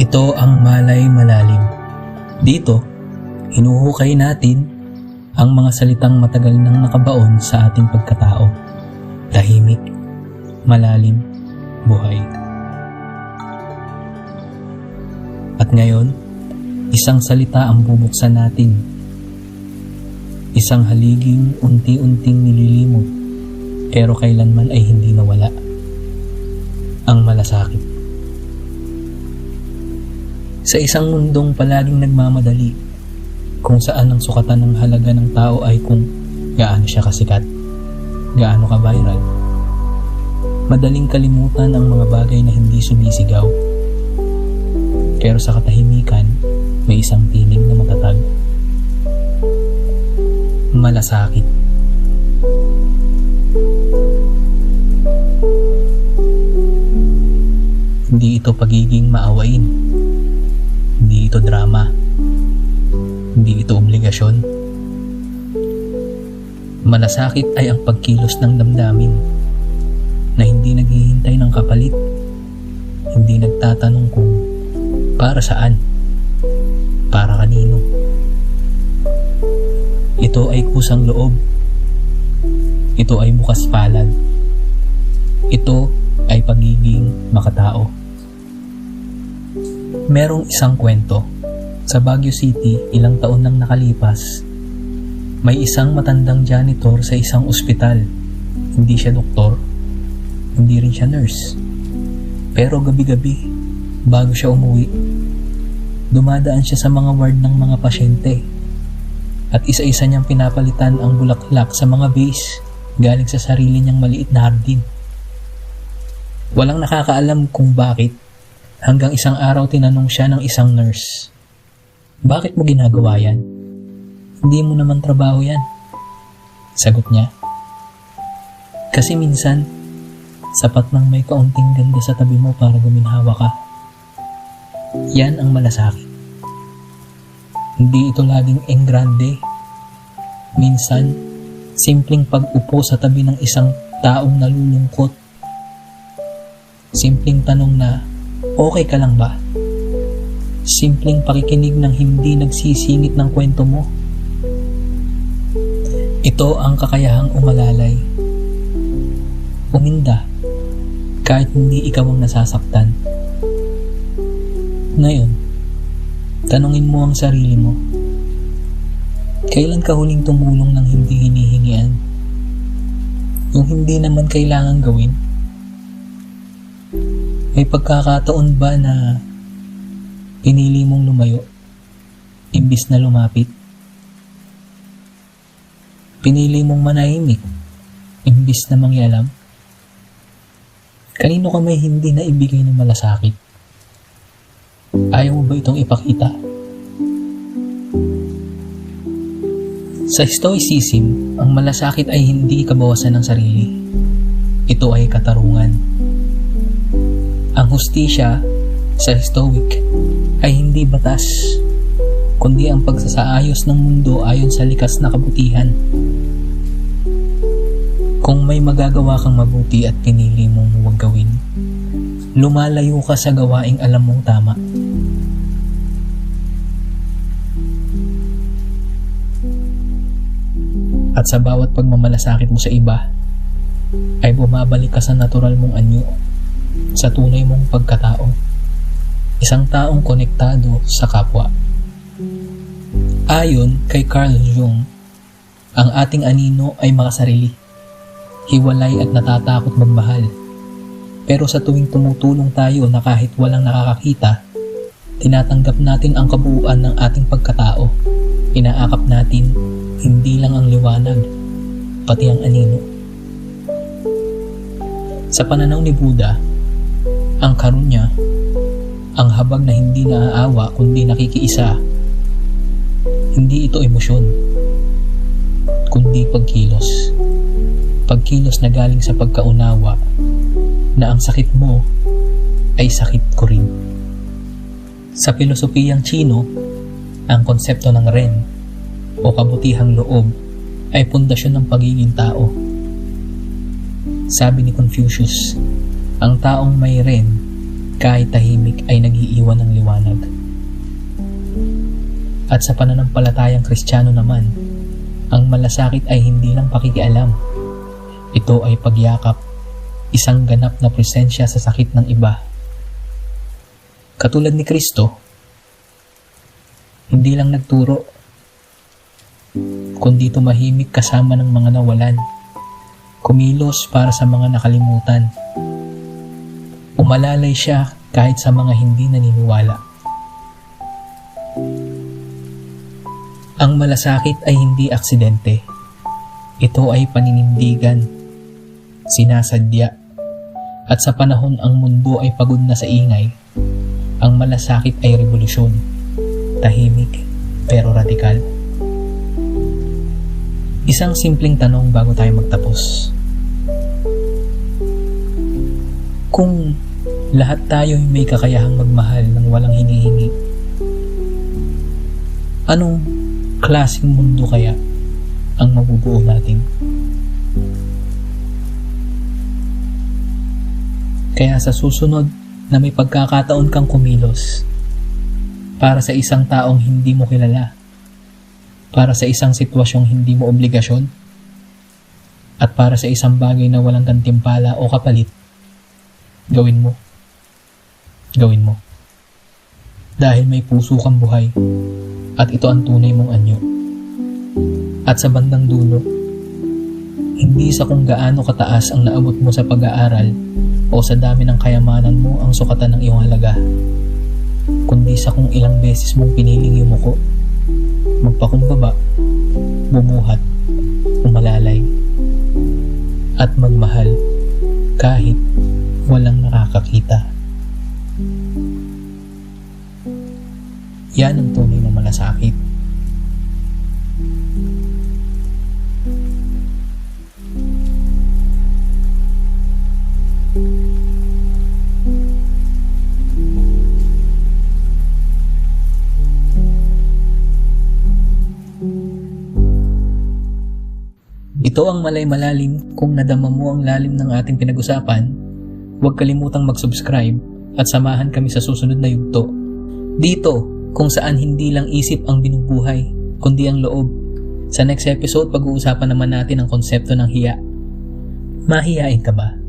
Ito ang malay malalim. Dito, hinuhukay natin ang mga salitang matagal nang nakabaon sa ating pagkatao. Tahimik, malalim, buhay. At ngayon, isang salita ang bubuksan natin. Isang haliging unti-unting nililimot pero kailanman ay hindi nawala. Ang malasakit. Sa isang mundong palaging nagmamadali, kung saan ang sukatan ng halaga ng tao ay kung gaano siya kasikat, gaano ka viral. Madaling kalimutan ang mga bagay na hindi sumisigaw. Pero sa katahimikan, may isang tinig na matatag. Malasakit. Hindi ito pagiging maawain. Ito drama. Hindi ito obligasyon. Malasakit ay ang pagkilos ng damdamin na hindi naghihintay ng kapalit. Hindi nagtatanong kung para saan, para kanino. Ito ay kusang loob. Ito ay bukas palad. Ito ay pagiging makatao. Merong isang kwento. Sa Baguio City, ilang taon nang nakalipas, may isang matandang janitor sa isang ospital. Hindi siya doktor, hindi rin siya nurse. Pero gabi-gabi, bago siya umuwi, dumadaan siya sa mga ward ng mga pasyente. At isa-isa niyang pinapalitan ang bulaklak sa mga vase galing sa sarili niyang maliit na hardin. Walang nakakaalam kung bakit hanggang isang araw tinanong siya ng isang nurse. Bakit mo ginagawa yan? Hindi mo naman trabaho yan. Sagot niya. Kasi minsan, sapat nang may kaunting ganda sa tabi mo para guminhawa ka. Yan ang malasakit. Hindi ito laging enggrande. Minsan, simpleng pag-upo sa tabi ng isang taong nalulungkot. Simpleng tanong na, okay ka lang ba? Simpleng pakikinig ng hindi nagsisingit ng kwento mo. Ito ang kakayahang umalalay. Uminda, kahit hindi ikaw ang nasasaktan. Ngayon, tanungin mo ang sarili mo. Kailan ka huling tumulong ng hindi hinihingian? Yung hindi naman kailangan gawin? May pagkakataon ba na pinili mong lumayo imbis na lumapit? Pinili mong manahimik imbis na mangyalam? Kanino ka may hindi na ibigay ng malasakit? Ayaw mo ba itong ipakita? Sa Stoicism, ang malasakit ay hindi kabawasan ng sarili. Ito ay katarungan. Ang hustisya sa Stoic ay hindi batas, kundi ang pagsasaayos ng mundo ayon sa likas na kabutihan. Kung may magagawa kang mabuti at pinili mong huwag gawin, lumalayo ka sa gawaing alam mong tama. At sa bawat pagmamalasakit mo sa iba, ay bumabalik ka sa natural mong anyo, sa tunay mong pagkatao. Isang taong konektado sa kapwa. Ayon kay Carl Jung, ang ating anino ay makasarili, hiwalay at natatakot magmahal. Pero sa tuwing tumutulong tayo na kahit walang nakakakita, tinatanggap natin ang kabuuan ng ating pagkatao. Inaakap natin hindi lang ang liwanag, pati ang anino. Sa pananaw ni Buddha, ang karunya, ang habag na hindi naaawa kundi nakikiisa, hindi ito emosyon, kundi pagkilos. Pagkilos na galing sa pagkaunawa na ang sakit mo ay sakit ko rin. Sa filosofiyang Chino, ang konsepto ng Ren o kabutihang loob ay pundasyon ng pagiging tao. Sabi ni Confucius, ang taong may Ren kahit tahimik ay nagiiwan ng liwanag. At sa pananampalatayang kristyano naman, ang malasakit ay hindi lang pakikialam. Ito ay pagyakap, isang ganap na presensya sa sakit ng iba. Katulad ni Kristo, hindi lang nagturo, kundi tumahimik kasama ng mga nawalan. Kumilos para sa mga nakalimutan. Umalalay siya kahit sa mga hindi naniniwala. Ang malasakit ay hindi aksidente. Ito ay paninindigan, sinasadya, at sa panahon ang mundo ay pagod na sa ingay, ang malasakit ay revolusyon, tahimik pero radikal. Isang simpleng tanong bago tayo magtapos. Kung lahat tayo ay may kakayahang magmahal ng walang hinihingi, anong klaseng mundo kaya ang mabubuo natin? Kaya sa susunod na may pagkakataon kang kumilos para sa isang taong hindi mo kilala, para sa isang sitwasyong hindi mo obligasyon, at para sa isang bagay na walang gantimpala o kapalit, gawin mo. Gawin mo. Dahil may puso kang buhay at ito ang tunay mong anyo. At sa bandang dulo, hindi sa kung gaano kataas ang naabot mo sa pag-aaral o sa dami ng kayamanan mo ang sukatan ng iyong halaga, kundi sa kung ilang beses mong piniling yumuko, magpakumbaba, bumuhat, umalalay, at magmahal kahit walang nakakakita. Yan ang tunay na malasakit. Ito ang malay malalim kung nadama mo ang lalim ng ating pinag-usapan. Huwag kalimutang mag-subscribe at samahan kami sa susunod na yugto. Dito, kung saan hindi lang isip ang binubuhay, kundi ang loob. Sa next episode, pag-uusapan naman natin ang konsepto ng hiya. Mahiyain ka ba?